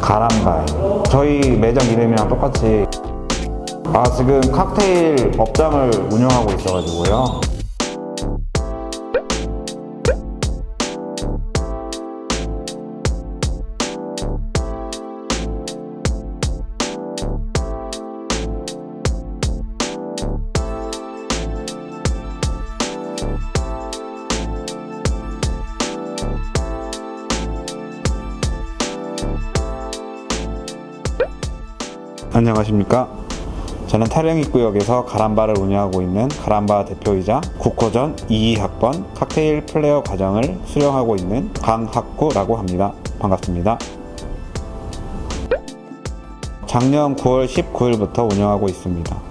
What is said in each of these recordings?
가람바이. 저희 매장 이름이랑 똑같이 아 지금 칵테일 업장을 운영하고 있어가지고요. 안녕하십니까. 저는 타령입구역에서 가람바를 운영하고 있는 가람바 대표이자 국호전 22학번 칵테일 플레이어 과정을 수령하고 있는 강학구라고 합니다. 반갑습니다. 작년 9월 19일부터 운영하고 있습니다.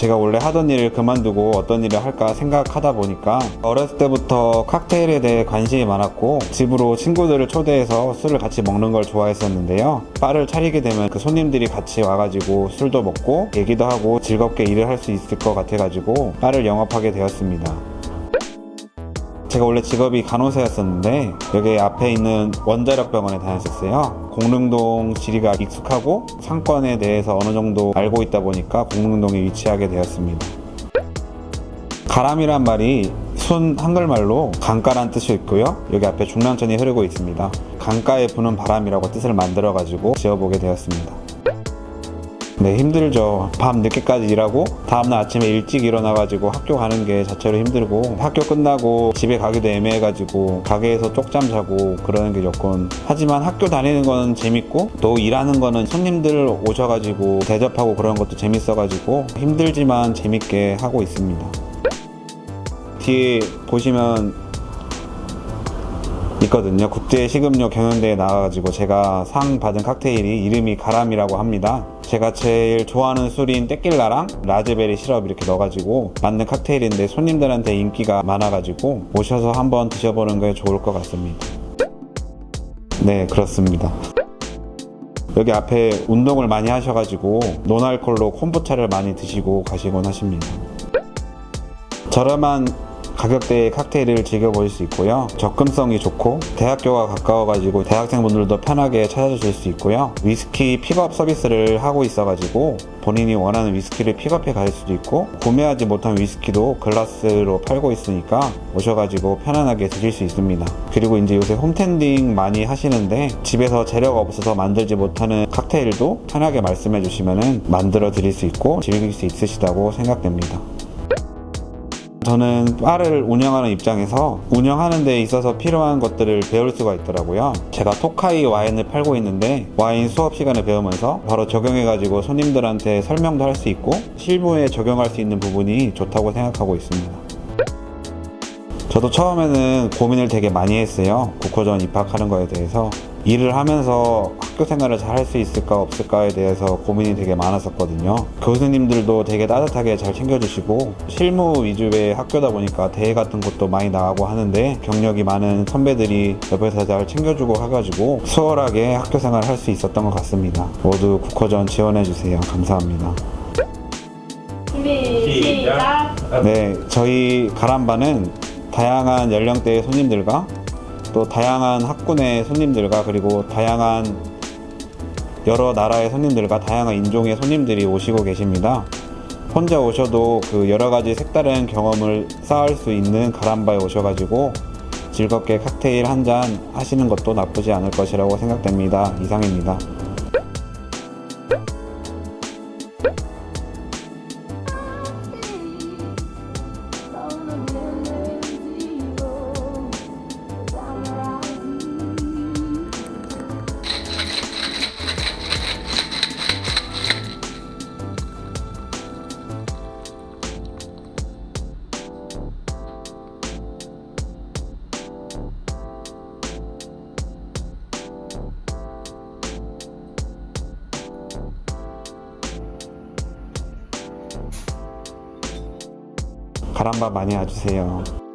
제가 원래 하던 일을 그만두고 어떤 일을 할까 생각하다 보니까 어렸을 때부터 칵테일에 대해 관심이 많았고 집으로 친구들을 초대해서 술을 같이 먹는 걸 좋아했었는데요. 바를 차리게 되면 그 손님들이 같이 와가지고 술도 먹고 얘기도 하고 즐겁게 일을 할 수 있을 것 같아가지고 바를 영업하게 되었습니다. 제가 원래 직업이 간호사였었는데 여기 앞에 있는 원자력 병원에 다녔었어요. 공릉동 지리가 익숙하고 상권에 대해서 어느 정도 알고 있다 보니까 공릉동에 위치하게 되었습니다. 가람이란 말이 순 한글말로 강가란 뜻이 있고요. 여기 앞에 중랑천이 흐르고 있습니다. 강가에 부는 바람이라고 뜻을 만들어 가지고 지어보게 되었습니다. 네, 힘들죠. 밤 늦게까지 일하고 다음날 아침에 일찍 일어나가지고 학교 가는 게 자체로 힘들고 학교 끝나고 집에 가기도 애매해가지고 가게에서 쪽잠 자고 그러는 게 조금 하지만 학교 다니는 건 재밌고 또 일하는 거는 손님들 오셔가지고 대접하고 그런 것도 재밌어가지고 힘들지만 재밌게 하고 있습니다. 뒤에 보시면 있거든요. 국제 식음료 경연대회 나와가지고 제가 상 받은 칵테일이 이름이 가람이라고 합니다. 제가 제일 좋아하는 술인 떼낄라랑 라즈베리 시럽 이렇게 넣어가지고 만든 칵테일인데 손님들한테 인기가 많아가지고 오셔서 한번 드셔보는 게 좋을 것 같습니다. 네, 그렇습니다. 여기 앞에 운동을 많이 하셔가지고 노알콜로 콤부차를 많이 드시고 가시곤 하십니다. 저렴한 가격대의 칵테일을 즐겨보실 수 있고요. 접근성이 좋고 대학교가 가까워가지고 대학생분들도 편하게 찾아주실 수 있고요. 위스키 픽업 서비스를 하고 있어가지고 본인이 원하는 위스키를 픽업해 갈 수도 있고 구매하지 못한 위스키도 글라스로 팔고 있으니까 오셔가지고 편안하게 드실 수 있습니다. 그리고 이제 요새 홈텐딩 많이 하시는데 집에서 재료가 없어서 만들지 못하는 칵테일도 편하게 말씀해 주시면 만들어 드릴 수 있고 즐길 수 있으시다고 생각됩니다. 저는 바를 운영하는 입장에서 운영하는 데 있어서 필요한 것들을 배울 수가 있더라고요. 제가 토카이 와인을 팔고 있는데 와인 수업 시간에 배우면서 바로 적용해가지고 손님들한테 설명도 할 수 있고 실무에 적용할 수 있는 부분이 좋다고 생각하고 있습니다. 저도 처음에는 고민을 되게 많이 했어요. 국호전 입학하는 거에 대해서. 일을 하면서 학교 생활을 잘 할 수 있을까 없을까에 대해서 고민이 되게 많았었거든요. 교수님들도 되게 따뜻하게 잘 챙겨주시고 실무 위주의 학교다 보니까 대회 같은 것도 많이 나가고 하는데 경력이 많은 선배들이 옆에서 잘 챙겨주고 해가지고 수월하게 학교 생활을 할 수 있었던 것 같습니다. 모두 국호전 지원해주세요. 감사합니다. 준비 시작. 네, 저희 가람바는 다양한 연령대의 손님들과 또 다양한 학군의 손님들과 그리고 다양한 여러 나라의 손님들과 다양한 인종의 손님들이 오시고 계십니다. 혼자 오셔도 그 여러 가지 색다른 경험을 쌓을 수 있는 가람바에 오셔가지고 즐겁게 칵테일 한 잔 하시는 것도 나쁘지 않을 것이라고 생각됩니다. 이상입니다. 가람바 많이 와주세요.